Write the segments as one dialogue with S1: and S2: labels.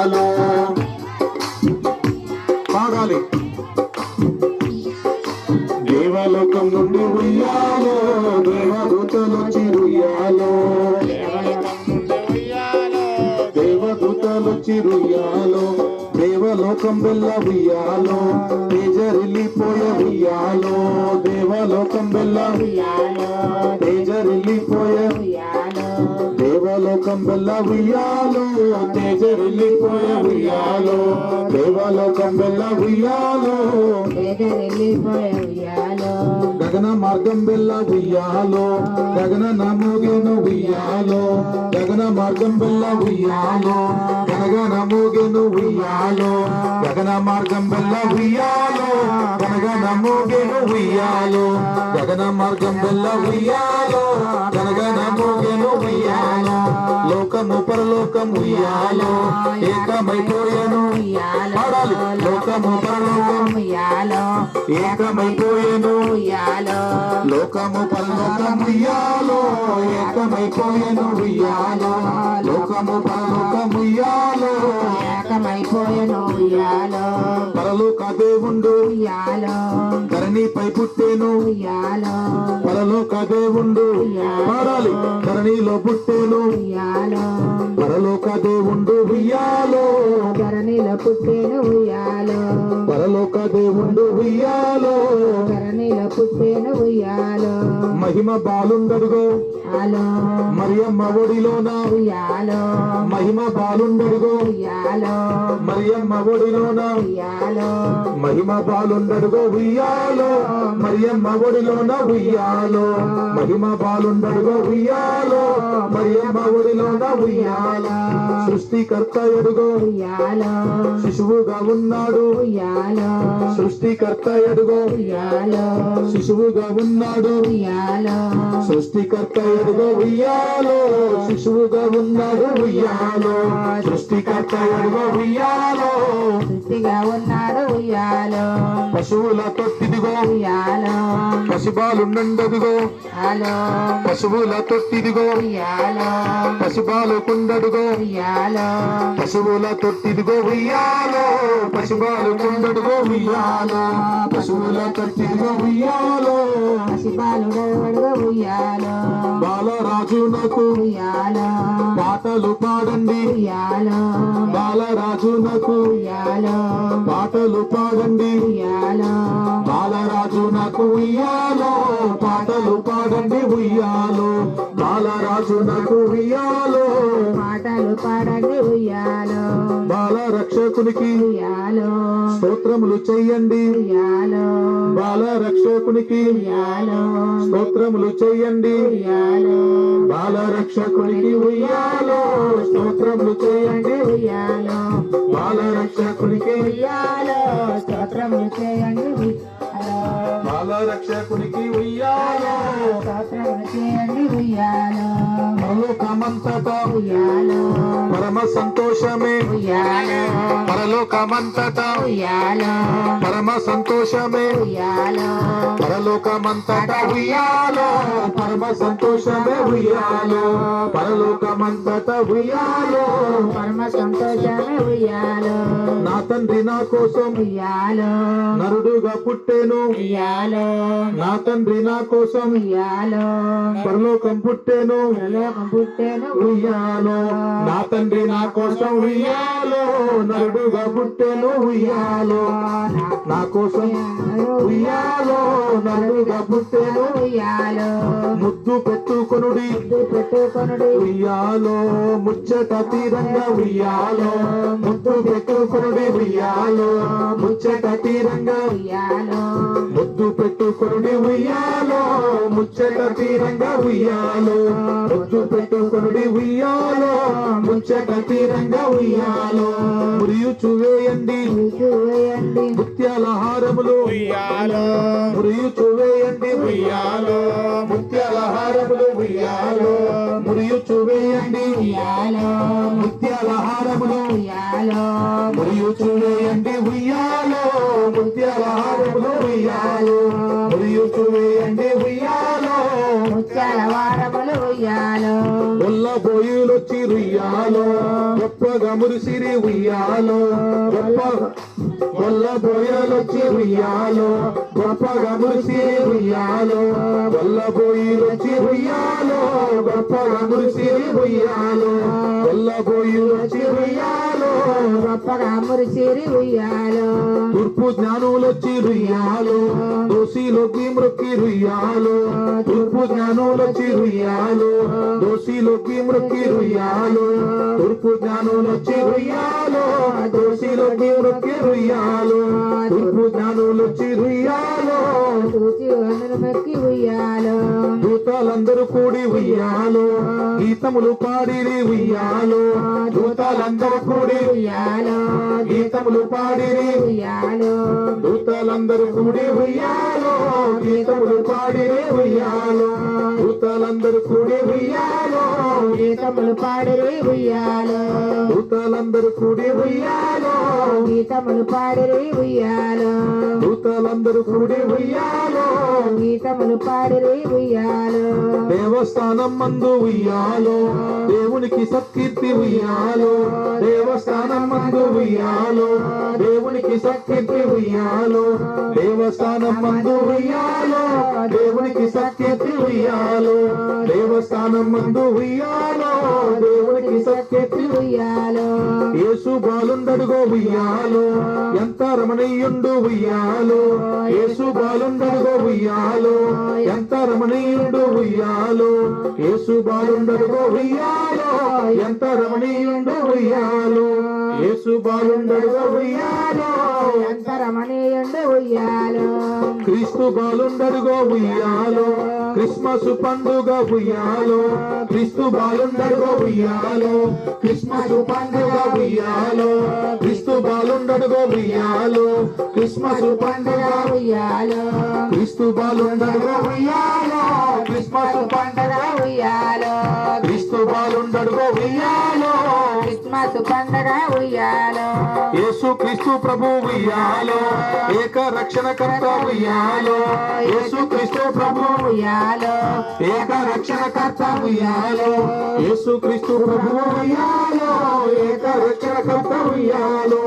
S1: Hello పాడాలి. దేవలోకం నుండి ఉయ్యాలో దేవదూతలు వచ్చి ఉయ్యాలో. దేవదూతలు చిరుయాలో దేవలోకం వెళ్ళ ఉయ్యాలో తేజరిల్లిపోయ ఉయ్యాలో దేవలోకం వెళ్ళ ఉయ్యాలో. వెళ్ళ ఉయ్యాలో తేజరిల్లిపోయ ఉయ్యాలో దేవలోకం వెళ్ళ ఉయ్యాలో గగన మార్గం వెళ్ళ ఉయ్యాలో గగన నమోగెను ఉయ్యాలో గగన మార్గం వెళ్ళ ఉయ్యాలో గనగన మోగెను ఉయ్యాలో గగన మార్గం వెళ్ళ ఉయ్యాలో గనగన మోగెను ఉయ్యాలో గగన మార్గం వెళ్ళ ఉయ్యాలో గనగన మోగెను ఉయ్యాలో లోకము పరలోకము యాలో ఏకమైపోయాను. పాడాలి. లోకము పరలోకము యాలో ఏకమైపోయాను. యాలో లోకము పరలోకము యాలో ఏకమైపోయాను యాలో లోకము పరలోకము యాలో
S2: ఏకమైపోయెను ఉయ్యాలో
S1: పరలోక దేవుండు
S2: ఉయ్యాలో.
S1: ధరణిపై పుట్టేను
S2: ఉయ్యాలో.
S1: పరలోక దేవుండు పాడాలి ధరణిలో పుట్టేను
S2: ఉయ్యాలో.
S1: పరలోక దేవుండు ఉయ్యాలో.
S2: ధరణిలో పుట్టేను ఉయ్యాలో.
S1: పరలోక దేవుండు ఉయ్యాలో.
S2: ధరణిలో పుట్టేను ఉయ్యాలో.
S1: మహిమ బాలుండడుగో.
S2: ఆలో
S1: మరియమ్మ ఒడిలోన.
S2: ఉయ్యాలో.
S1: మహిమ బాలుండడుగో.
S2: ఉయ్యాలో.
S1: మరియమ్మ ఒడిలోన.
S2: ఉయ్యాలో.
S1: మహిమ బాలుండడుగో ఉయ్యాలో. మరియమ్మ ఒడిలోన ఉయ్యాలో. మహిమ బాలుండడుగో ఉయ్యాలో. మరియమ్మ ఒడిలోన ఉయ్యాలో. సృష్టికర్త ఎడుగో. శిశువుగా ఉన్నాడు. సృష్టికర్త ఎడుగో.
S2: ఉయ్యాలో.
S1: శిశువుగా ఉన్నాడు. సృష్టికర్త ఎడుగో ఉయ్యాలో. శిశువుగా ఉన్నాడు ఉయ్యాలో. సృష్టికర్త ఎడుగో ఉయ్యాలో.
S2: సృష్టిగా ఉన్నాడు ఉయ్యాలో.
S1: పశువుల తొట్టిదిగో
S2: ఉయ్యాలో.
S1: పసిబాలుండదిగో
S2: హలో
S1: పశువుల తొట్టిదిగో
S2: ఉయ్యాలో.
S1: పసిబాలు కుండడుగో
S2: ఉయ్యాలో.
S1: పశువుల తొట్టిదిగో ఉయ్యాలో. పసిబాలు కుండడుగో ఉయ్యాలో. పశువుల తొట్టిదిగో ఉయ్యాలో.
S2: పసిబాలుడు ఉయ్యాలో.
S1: బాలరాజునకు
S2: ఉయ్యాలో.
S1: పాటలు పాడండి.
S2: ఉయ్యాలో.
S1: బాలరాజునకు
S2: ఉయ్యాలో
S1: పాటలు పాడండి.
S2: ఉయ్యాలో
S1: బాలరాజునకు ఉయ్యాలో పాటలు పాడండి ఉయ్యాలో. బాలరక్షకునికి
S2: ఉయ్యాలో
S1: స్తోత్రములు చెయ్యండి
S2: ఉయ్యాలో
S1: బాలరక్షకునికి
S2: ఉయ్యాలో
S1: స్తోత్రములు చెయ్యండి
S2: ఉయ్యాలో
S1: బాలరక్షకునికి ఉయ్యాలో స్తోత్రములు చేయండి.
S2: ఉయ్యాలో.
S1: బాలరక్షకునికి
S2: ఉయ్యాలో స్తోత్రములు చేయండి. ఉయ్యాలో.
S1: బాలరక్షకునికి ఉయ్యాలో
S2: స్తోత్రములు చేయండి. ఉయ్యాలో.
S1: పరలోకమంతటా
S2: ఉయ్యాలో.
S1: పరమ సంతోషమే
S2: ఉయ్యాలో.
S1: పరలోకమంతటా
S2: ఉయ్యాలో.
S1: పరమ సంతోషమే
S2: ఉయ్యాలో.
S1: పరలోకమంతటా ఉయ్యాలో. పరమ సంతోషమే ఉయ్యాలో. పరలోకమంతటా ఉయ్యాలో.
S2: పరమ సంతోషమే ఉయ్యాలో.
S1: నా తండ్రి నా కోసం
S2: ఉయ్యాలో.
S1: నరుడుగా పుట్టేను.
S2: ఉయ్యాలో.
S1: నా తండ్రి నా కోసం
S2: ఉయ్యాలో.
S1: పరలోకం పుట్టేను
S2: లోకం పుట్టేను
S1: ఉయ్యాలో. నా తండ్రి నా కోసం ఉయ్యాలో నరుడుగా పుట్టేను ఉయ్యాలో. నా కోసం ఉయ్యాలో. నరుడుగా పుట్టేను
S2: ఉయ్యాలో
S1: ముద్దు పెట్టుకొనుడి.
S2: ముద్దు పెట్టుకొనుడు.
S1: ఉయ్యాలో ముచ్చట తీరంగా ఉయ్యాలో. ముద్దు పెట్టుకొనుడి ఉయ్యాలో. ముచ్చట తీరంగా
S2: ఉయ్యాలో.
S1: ముద్దు పెట్టుకొనుడి ఉయ్యాలో. ముచ్చట తీరంగా ఉయ్యాలో. ముద్దు పెట్టుకొనుడి ఉయ్యాలో. ముచ్చట తీరంగా ఉయ్యాలో. మురియుచు వేయండి.
S2: వేయండి.
S1: ముత్యాల హారములు.
S2: ఉయ్యాలో.
S1: మురియుచు వేయండి ఉయ్యాలో. ముత్యాల హారములు ఉయ్యాలో. మురియుచు వేయండి
S2: ఉయ్యాలో.
S1: ముత్యాల హారములు
S2: ఉయ్యాలో.
S1: మురియుచు వేయండి ఉయ్యాలో. ముత్యాల హారములు ఉయ్యాలో. మురియుచు వేయండి ఉయ్యాలో.
S2: ముత్యాల వారములు ఉయ్యాలో.
S1: ఉల్ల బోయులొచ్చి రుయ్యాలో గొప్పగా మురిసిరి ఉయ్యాలో. గొప్ప గొల్ల బోయలొచ్చి ఉయ్యాలో గొప్పగా మురిసి ఉయ్యాలో. గొల్ల బోయిలొచ్చి ఉయ్యాలో గొప్పగా మురిసి ఉయ్యాలో. గొల్ల బోయిలొచ్చి ఉయ్యాలో
S2: గొప్పగా మురిసిరి ఉయ్యాలో.
S1: తూర్పు జ్ఞానులొచ్చి రుయ్యాలో. దోషిలోకి మృక్కి రుయ్యాలో. తూర్పు జ్ఞానులొచ్చి రుయ్యాలో. దోషిలోకి మృక్కి రుయ్యాలో. తూర్పు జ్ఞానులొచ్చి రుయ్యాలో. దోషిలోకి మృక్కి రుయ్యాలో. తూర్పు జ్ఞానులొచ్చి రుయ్యాలో.
S2: చూసి మెక్కి ఉయ్యాలో.
S1: దూతాలందరూ కూడి ఉయ్యాలో. గీతములు పాడిరి ఉయ్యాలో. దూతాలందరూ కూడి
S2: ఉయ్యాలో.
S1: గీతములు పాడిరి
S2: ఉయ్యాలో.
S1: దూతలందరూ కూడి ఉయ్యాలో. గీతములు పాడి ఉయ్యాలో. దూతలందరూ కూడి ఉయ్యాలో.
S2: గీతములు పాడిరి ఉయ్యాలో.
S1: దూతలందరూ కూడి ఉయ్యాలో.
S2: గీతములు పాడిరి ఉయ్యాలో.
S1: దూతలందరూ కూడి ఉయ్యాలో.
S2: గీతములు పాడిరి ఉయ్యాలో.
S1: దేవస్థానం మందు ఉయ్యాలో. దేవునికి సత్కీర్తి ఉయ్యాలో. దేవస్థానం మందు ఉయ్యాలో. దేవునికి సత్కీర్తి ఉయ్యాలో. దేవస్థానం మందు ఉయ్యాలో. దేవునికి సత్కీర్తి ఉయ్యాలో. దేవస్థానం మందు ఉయ్యాలో. దేవునికి సత్కీర్తి
S2: ఉయ్యాలో.
S1: యేసు బాలుండడుగో ఉయ్యాలో. ఎంత రమణీయుండు ఉయ్యాలో. యేసు బాలుండడుగో ఉయ్యాలో. ఎంత రమణీయుండు ఉయ్యాలో. యేసు బాలుండడుగో ఉయ్యాలో. ఎంత రమణీయుండు ఉయ్యాలో. యేసు బాలుండడుగో ఉయ్యాలో.
S2: ఎంత రమణీయుండు ఉయ్యాలో.
S1: క్రీస్తు బాలుండడుగో ఉయ్యాలో. క్రిస్మస్ పండుగ ఉయ్యాలో. క్రీస్తు బాలుండడుగో ఉయ్యాలో క్రిస్మస్ పండుగ ఉయ్యాలో క్రీస్తు బాలుండడుగో ఉయ్యాలో క్రిస్మస్ పండుగ
S2: ఉయ్యాలో
S1: క్రీస్తు బాలుండడుగో ఉయ్యాలో క్రిస్మస్ పండుగ
S2: ఉయ్యాలో
S1: క్రీస్తు బాలుండడుగో ఉయ్యాలో.
S2: క్రిస్మస్ పండగ ఉయ్యాలో.
S1: యేసు క్రీస్తు ప్రభు ఉయ్యాలో. ఏక రక్షణకర్త ఉయ్యాలో. యేసు క్రీస్తు ప్రభు
S2: ఉయ్యాలో.
S1: ఏక రక్షణకర్త ఉయ్యాలో. యేసు క్రీస్తు ప్రభు ఉయ్యాలో. ఏక రక్షణకర్త ఉయ్యాలో.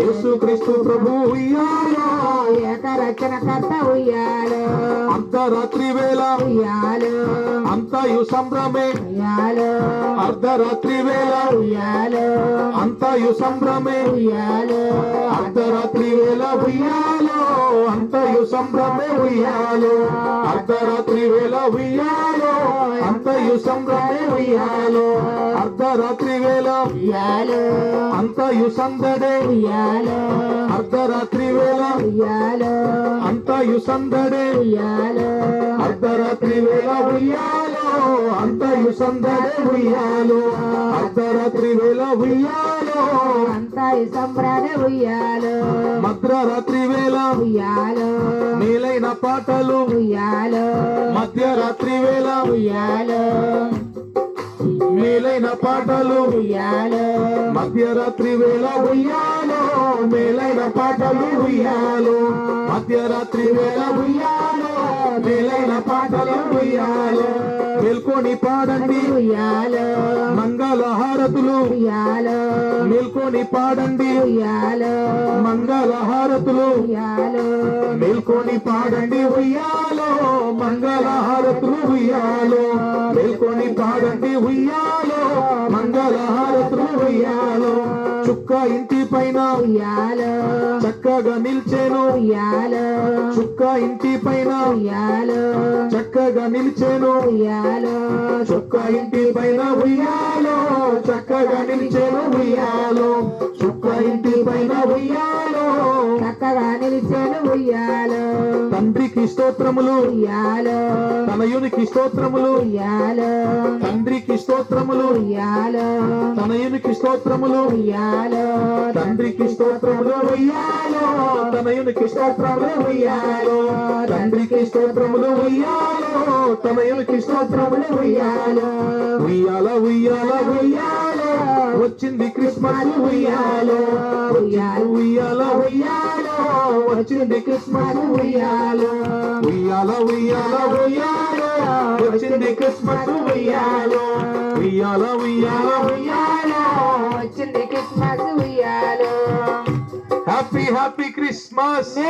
S1: యేసు క్రీస్తు ప్రభు ఉయ్యాలో.
S2: ఏక రక్షణకర్త ఉయ్యాలో.
S1: అర్ధరాత్రి వేళ.
S2: ఉయ్యాలో.
S1: అంతయు సంభ్రమే.
S2: ఉయ్యాలో.
S1: అర్ధరాత్రి వేళ
S2: ఉయ్యాలో.
S1: అంతయు సంభ్రమే.
S2: ఉయ్యాలో.
S1: అర్ధరాత్రి వేళ ఉయ్యాలో. అంతయు సంభ్రమే ఉయ్యాలో. అర్ధరాత్రి వేళ ఉయ్యాలో. అంతయు సంభ్రమే ఉయ్యాలో. అర్ధరాత్రి వేళ
S2: ఉయ్యాలో.
S1: అంతయు సందడే.
S2: ఉయ్యాలో.
S1: అర్ధరాత్రి వేళ
S2: ఉయ్యాలో.
S1: అంతయు సందడే.
S2: ఉయ్యాలో.
S1: అర్ధరాత్రి వేళ ఉయ్యాలో. అంతయు సందడే ఉయ్యాలో. అర్ధరాత్రి వేళ ఉయ్యాలో.
S2: అంతా సంబరాన్ని ఉయ్యాలో.
S1: మధ్యరాత్రి వేళ
S2: ఉయ్యాలో
S1: మేలైన పాటలు.
S2: ఉయ్యాలో.
S1: మధ్యరాత్రి వేళ
S2: ఉయ్యాలో.
S1: మేలైన పాటలు.
S2: ఉయ్యాలో.
S1: మధ్యరాత్రి వేళ ఉయ్యాలో. మేలైన పాటలు. ఉయ్యాలో. మధ్యరాత్రి వేళ ఉయ్యాలో. మేలైన పాటలు ఉయ్యాలో. మేల్కొని పాడండి.
S2: ఉయ్యాలో.
S1: మంగళ హారతులు
S2: ఉయ్యాలో.
S1: మేల్కొని పాడండి.
S2: ఉయ్యాలో.
S1: మంగళ హారతులు
S2: ఉయ్యాలో.
S1: మేల్కొని పాడండి. ఉయ్యాలో. మంగళ హారతులు ఉయ్యాలో. మేల్కొని పాడండి. ఉయ్యాలో. మంగళ హారతులు ఉయ్యాలో. చుక్క ఇంటి పైన.
S2: ఉయ్యాలో.
S1: చక్కగా నిల్చేను. చుక్క ఇంటి పైన. చక్కగా నిల్చేను. చుక్క ఇంటి పైన ఉయ్యాలో. చక్కగా నిల్చేను ఉయ్యాలో. చుక్క ఇంటి పైన ఉయ్యాలో.
S2: చక్కగా నిలిచాను ఉయ్యాలో.
S1: తండ్రికి స్తోత్రములు.
S2: ఉయ్యాలో.
S1: తనయునికి స్తోత్రములు.
S2: ఉయ్యాలో.
S1: తండ్రికి స్తోత్రములు.
S2: ఉయ్యాలో.
S1: తనయునికి స్తోత్రములు.
S2: ఉయ్యాలో.
S1: తండ్రికి స్తోత్రములు. ఉయ్యాలో. తనయునికి స్తోత్రములు. ఉయ్యాలో. తండ్రికి స్తోత్రములు. ఉయ్యాలో. తనయునికి స్తోత్రములు. ఉయ్యాలో. ఉయ్యాల ఉయ్యాల ఉయ్యాలో. వచ్చింది క్రిస్మస్. ఉయ్యాలో ఉయ్యాల. వచ్చింది క్రిస్మస్ ఉయ్యాలో ఉయ్యాల ఉయ్యాల ఉయ్యాలో వచ్చింది క్రిస్మస్ ఉయ్యాలో ఉయ్యాల ఉయ్యాల ఉయ్యాలో
S2: వచ్చింది క్రిస్మస్ ఉయ్యాలో
S1: హ్యాపీ హ్యాపీ క్రిస్మస్